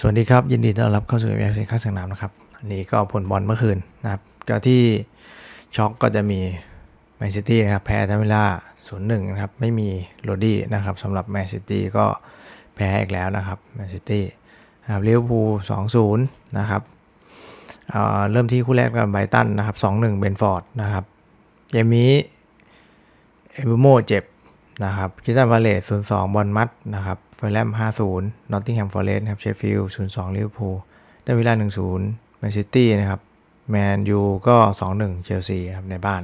สวัสดีครับ ยินดีต้อนรับเข้าสู่เอฟซีข้าสังนามนะครับอันนี้ก็ผลบอลเมื่อคืนนะครับ ก็ที่ช็อกก็จะมีแมนซิตี้นะครับแพ้ทัมเวลา0-1นย์หนึ่งนะครับ ไม่มีโรดี้นะครับสำหรับแมนซิตี้ก็แพ้อีกแล้วนะครับแมนซิตี้นะครับลิเวอร์พูล2-0นะครับเอ่อเริ่มที่คู่แรกกับไบตันนะครับ2-1เบนฟอร์ดนะครับเกมนี้เอเบโมเจ็บนะครับคิสตันวาเลส02บอลมัดนะครับ เฟอร์แลม50นอตติงแฮมฟอร์เรสต์ครับเชฟฟิลด์02ลิเวอร์พูลเตวิลล่า10แมนซิตี้นะครับแมนยูก็ 2-1เชลซีครับในบ้าน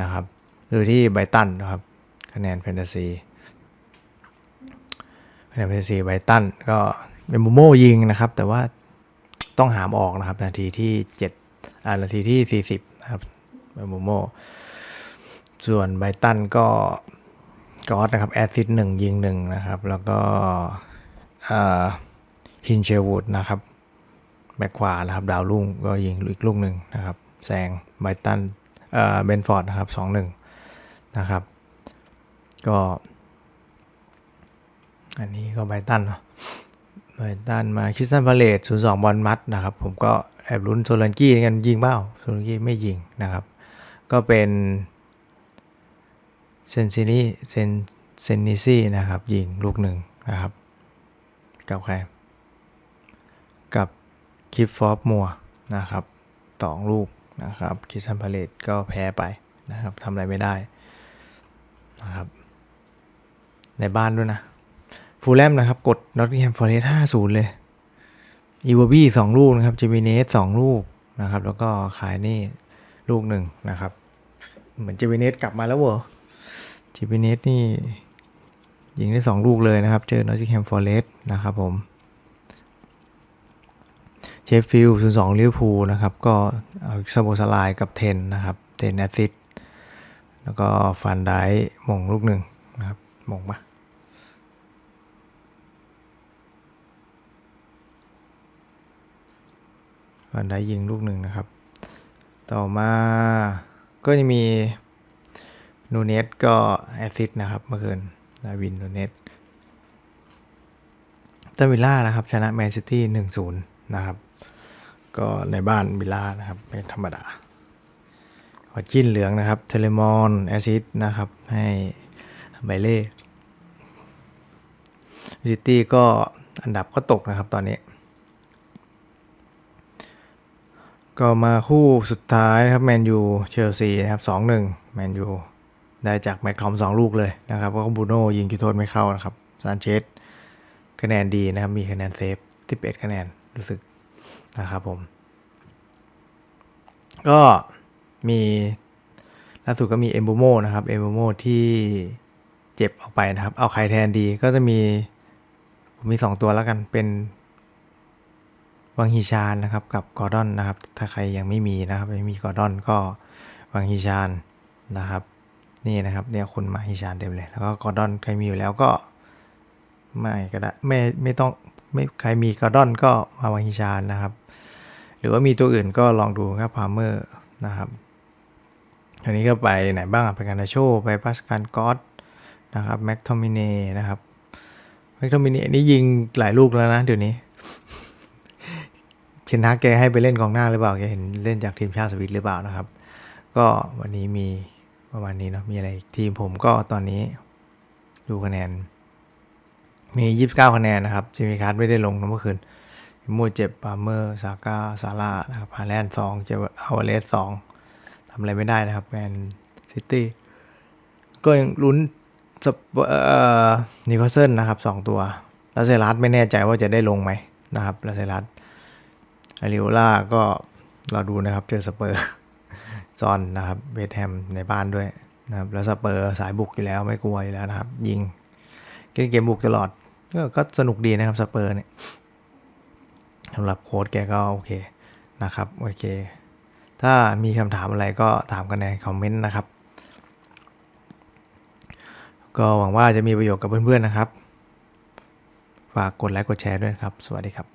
นะครับดูที่ไบตันนะครับคะแนนแฟนตาซีคะแนนแฟนตาซีไบตันก็เป็นบูโมยิงนะครับ แต่ว่าต้องหามออกนะครับ นาทีที่7อ่านาทีที่ 40นะครับเป็นบูโมส่วนไบตันก็ กอสนะครับแอซิดหนึ่งยิงหนึ่งนะครับ แล้วก็ฮินเชวูดนะครับแบ็คขวานะครับดาวรุ่งก็ยิงอีกลูกหนึ่งนะครับแซงไบตันเบนฟอร์ดนะครับสองหนึ่งนะครับ ก็ อันนี้ก็ไบตันเนาะไบตันมาคริสตันพาเลตศูนย์สองบอลมัดนะครับ ผมก็แอบลุ้นโซลันกี้กันยิงเบ้าโซลันกี้ไม่ยิงนะครับ ก็เป็น เซนซินี่เซนเซนนิซี่นะครับยิงลูกหนึ่งนะครับ กับใคร กับคิปฟอร์มัวนะครับสองลูกนะครับคิสันพาเลตก็แพ้ไปนะครับทำอะไรไม่ได้นะครับ ในบ้านด้วยนะ ฟูลแลมนะครับ กดนอตติงแฮมฟอร์เรสต์ห้าศูนย์เลยอีวอบี้สองลูกนะครับเจมิเนสสองลูกนะครับ แล้วก็ขายนี่ลูกหนึ่งนะครับ เหมือนเจมิเนสกลับมาแล้วเหรอ จิปิเนสนี่ยิงได้ 2 ลูกเลยนะครับ เจอนอตติงแฮมฟอร์เรสต์นะครับผมเชฟฟิลด์ศูนย์สองลิเวอร์พูลนะครับ ก็เอาสโบสลายกับเทนนะครับเทนแอซิดแล้วก็ฟันได้มงลูกหนึ่งนะครับมงปะฟันได้ยิงลูกหนึ่งนะครับ ต่อมาก็จะมี นูเนสก็แอซิดนะครับเมื่อคืนดาวินนูเนสตันวิลล่านะครับ ชนะแมนซิตี้หนึ่งศูนย์นะครับ ก็ในบ้านวิลล่านะครับเป็นธรรมดาหัวจิ้นเหลืองนะครับ เทเลมอนแอซิดนะครับ ให้ไบเล่ซิตี้ก็อันดับก็ตกนะครับตอนนี้ ก็มาคู่สุดท้ายนะครับ แมนยูเชลซีนะครับสองหนึ่งแมนยู ได้จากแม็กทอมสองลูกเลยนะครับก็บูโน่ยิงจุดโทษไม่เข้านะครับซานเชสคะแนนดีนะครับมีคะแนนเซฟ11 คะแนนรู้สึกนะครับผม ก็มีล่าสุดก็มีเอมบูโมนะครับเอมบูโมที่เจ็บออกไปนะครับ เอาใครแทนดีก็จะมีผมมี 2 ตัวแล้วกันเป็นวังฮีชานนะครับกับกอร์ดอนนะครับ ถ้าใครยังไม่มีนะครับไม่มีกอร์ดอนก็วังฮีชานนะครับ นี่นะครับเนี่ยคนมาฮิชานเต็มเลย แล้วก็กอร์ดอนใครมีอยู่แล้วก็ไม่ก็ได้ไม่ไม่ต้องไม่ใครมีกอร์ดอนก็มาวางฮิชานนะครับ หรือว่ามีตัวอื่นก็ลองดูครับพาร์เมอร์นะครับอันนี้ก็ไปไหนบ้างไปการนาโชไปปัสการกอสนะครับแม็กทอมิเน่นะครับแม็กทอมิเน่นี่ยิงหลายลูกแล้วนะเดี๋ยวนี้เชนทักแกให้ไปเล่นกองหน้าหรือเปล่าแกเห็นเล่นจากทีมชาติสวิตหรือเปล่านะครับ ก็วันนี้มี ประมาณนี้เนาะมีอะไรอีกทีมผมก็ตอนนี้ดูคะแนน มี 29 คะแนนนะครับจิมิคัสไม่ได้ลงเมื่อคืนมูเจ็บปาเมอร์ซาก้าซาร่านะครับฮาแลนด์สองเจออาวเลสสองทำอะไรไม่ได้นะครับแมนซิตี้ก็ยังลุ้นสเปเอ่อนิโคลเซนนะครับสองตัวลาเซรัสไม่แน่ใจว่าจะได้ลงไหมนะครับลาเซรัสอาริโอล่าก็เราดูนะครับเจอสเปอร์ ซอนนะครับเวสต์แฮมในบ้านด้วยนะครับแล้วสเปอร์สายบุกอยู่แล้วไม่กลัวอยู่แล้วนะครับ ยิงเล่นเกมบุกตลอดก็ก็สนุกดีนะครับสเปอร์เนี่ยสำหรับโค้ดแกก็โอเคนะครับโอเค ถ้ามีคำถามอะไรก็ถามกันในคอมเมนต์นะครับ ก็หวังว่าจะมีประโยชน์กับเพื่อนๆนะครับ ฝากกดไลค์กดแชร์ด้วยครับ สวัสดีครับ